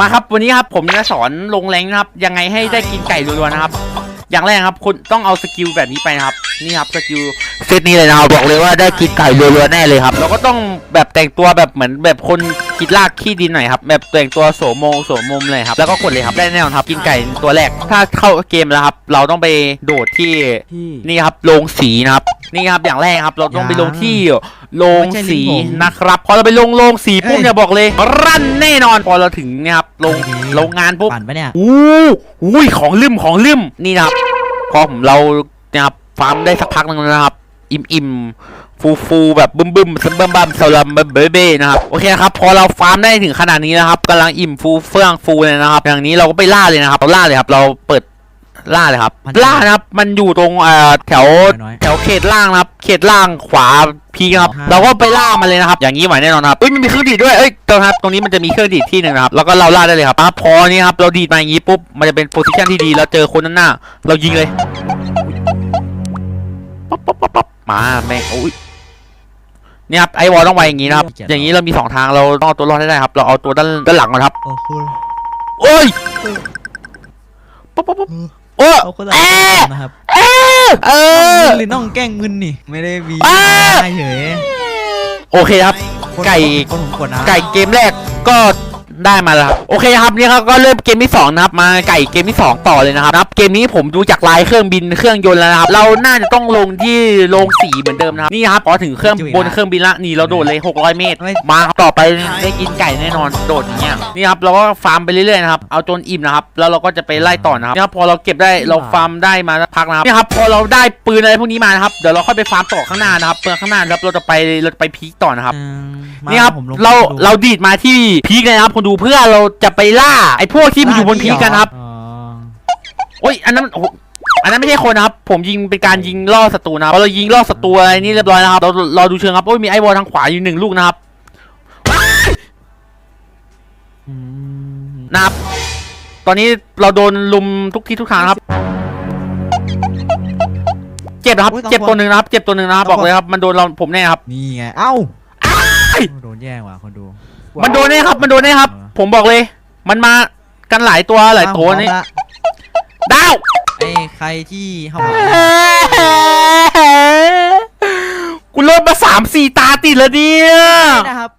มาครับวันนี้ครับผมจะสอนลงแรงนะครับ ยังไงให้ได้กินไก่รัวๆนะครับ อย่างแรกครับคุณต้องเอาสกิลแบบนี้ไปนะครับ นี่ครับสกิลเซตนี้เลยนะครับบอกเลยว่าได้กินไก่รัวๆแน่เลยครับ แล้วก็ต้องแบบแต่งตัวแบบเหมือนแบบคนคิดลากขี้ดินหน่อยครับแบบแต่งตัวโสมโมงโสมมุมเลยครับแล้วก็กดเลยครับได้แน่นอนครับกินไก่ตัวแรกถ้าเข้าเกมแล้วครับ เราต้องไปโดดที่พี่นี่ครับโรงสีนะครับนี่ครับอย่างแรกครับ เราต้องไปลงที่โรงไม่ใช่ลิสีงผมนะครับพอเราไปลงโรงสีปุ๊บเอ้ยเนี่ยบอกเลยรั่นแน่นอนพอเราถึงเนี่ยครับโรงดีโรงงานปุ๊บปั่นปะเนี่ยอู้อุ้ยของลืมของลืมนี่นะครับพอผมเราเนี่ยครับฟาร์มได้สักพักหนึงแล้วนะครับ อิ่มอิ่ม ฟูฟูแบบบึ้มบึ้มซึมบึ้มบัมสลัมเบเบ้นะครับโอเคนะครับพอเราฟาร์มได้ถึงขนาดนี้นะครับกำลังอิ่มฟูเฟื่องฟูเลยนะครับ อย่างนี้เราก็ไปล่าเลยนะครับเราล่าเลยครับ เราเปิดล่าเลยครับ ล่านะครับ มันอยู่ตรงแถวแถวเขตล่างนะครับ เขตล่างขวาพีนะครับ เราก็ไปล่ามันเลยนะครับ อย่างนี้ไหวแน่นอนครับเอ้ยมันมีเครื่องดีดด้วย เอ้ยตรงครับ ตรงนี้มันจะมีเครื่องดีดที่หนึ่งนะครับ แล้วก็เราล่าได้เลยครับอพอนี้ครับ เราดีดมาอย่างนี้ปุ๊บ มันจะเป็นโพซิชันที่ดี เราเจอคนนั้นหน้า เรายิงเลย ปั๊บปั๊บปั๊บปั๊บมาแม่งโอ้ย เนี่ยครับไอวอลต้องไวอย่างนี้นะครับขี้เกียจอย่างนี้เรามีสองทางเราต้องเอาตัวรอดให้ได้ครับ เราเอาตัวด้านด้านหลังก่อนครับโอ้โหโอ้ยปั๊บปั๊บปั๊บโอ้เขาก็จะเอ๊ะนะครับเอ๊ะเออหรือน้องแกล้งมึนนี่ไม่ได้วีอ่าได้เฉยโอเคครับคนไก่คนผมกดนะไก่เกมแรกก็ ได้มาแล้วครับโอเคครับนี่ครับก็เริ่มเกมที่สองนะครับมาไก่เกมที่สองต่อเลยนะครับนะครับเกมนี้ผมดูจากลายเครื่องบินเครื่องยนต์แล้วนะครับเราน่าจะต้องลงที่โรงสีเหมือนเดิมนะครับนี่ครับพอถึงเครื่องบนเครื่องบินละนี่เราโดดเลย 600 เมตร มาครับต่อไปได้กินไก่แน่นอนโดดอย่างเงี้ยนี่ครับเราก็ฟาร์มไปเรื่อยๆนะครับเอาจนอิ่มนะครับแล้วเราก็จะไปไล่ต่อนะครับนี่ครับพอเราเก็บได้เราฟาร์มได้มาสักพักนะครับนี่ครับพอเราได้ปืนอะไรพวกนี้มานะครับเดี๋ยวเราค่อยไปฟาร์มต่อข้างหน้านะครับเพื่อข้างหน้านะครับเราจะไปเราจะไปพีคต่อนะครับอืมมานี่ครับผมลงเราดูเราดีดมาที่พีคเลยนะครับคุณดูเพื่อเราจะไปล่าไอ้พวกที่มันอยู่บนพีคกันครับอ๋อโอ้ยอันนั้นโอ้โหอันนั้นไม่ใช่คนนะครับ ผมยิงเป็นการยิงล่อศัตรูนะครับพอเรายิงล่อศัตรูอะไรนี่เรียบร้อยนะครับ เราเราดูเชิงครับ โอ้ยมีไอ้บอลทางขวาอยู่หนึ่งลูกนะครับอืมนะครับ ตอนนี้เราโดนลุมทุกที่ทุกทางนะครับ เจ็บนะครับ เจ็บตัวหนึ่งนะครับ เจ็บตัวหนึ่งนะครับ บอกเลยครับ มันโดนเราผมแน่ครับ นี่ไง เอ้าอ้ายโดนแย่งว่ะคนดู มันโดนแน่ครับ มันโดนแน่ครับ ผมบอกเลย มันมากันหลายตัวหลายตัวนี่อ้าวดาวไอ้ใครที่เข้ามากูเริ่มมาสามสี่ตาติดแล้วเนี่ยนะครับ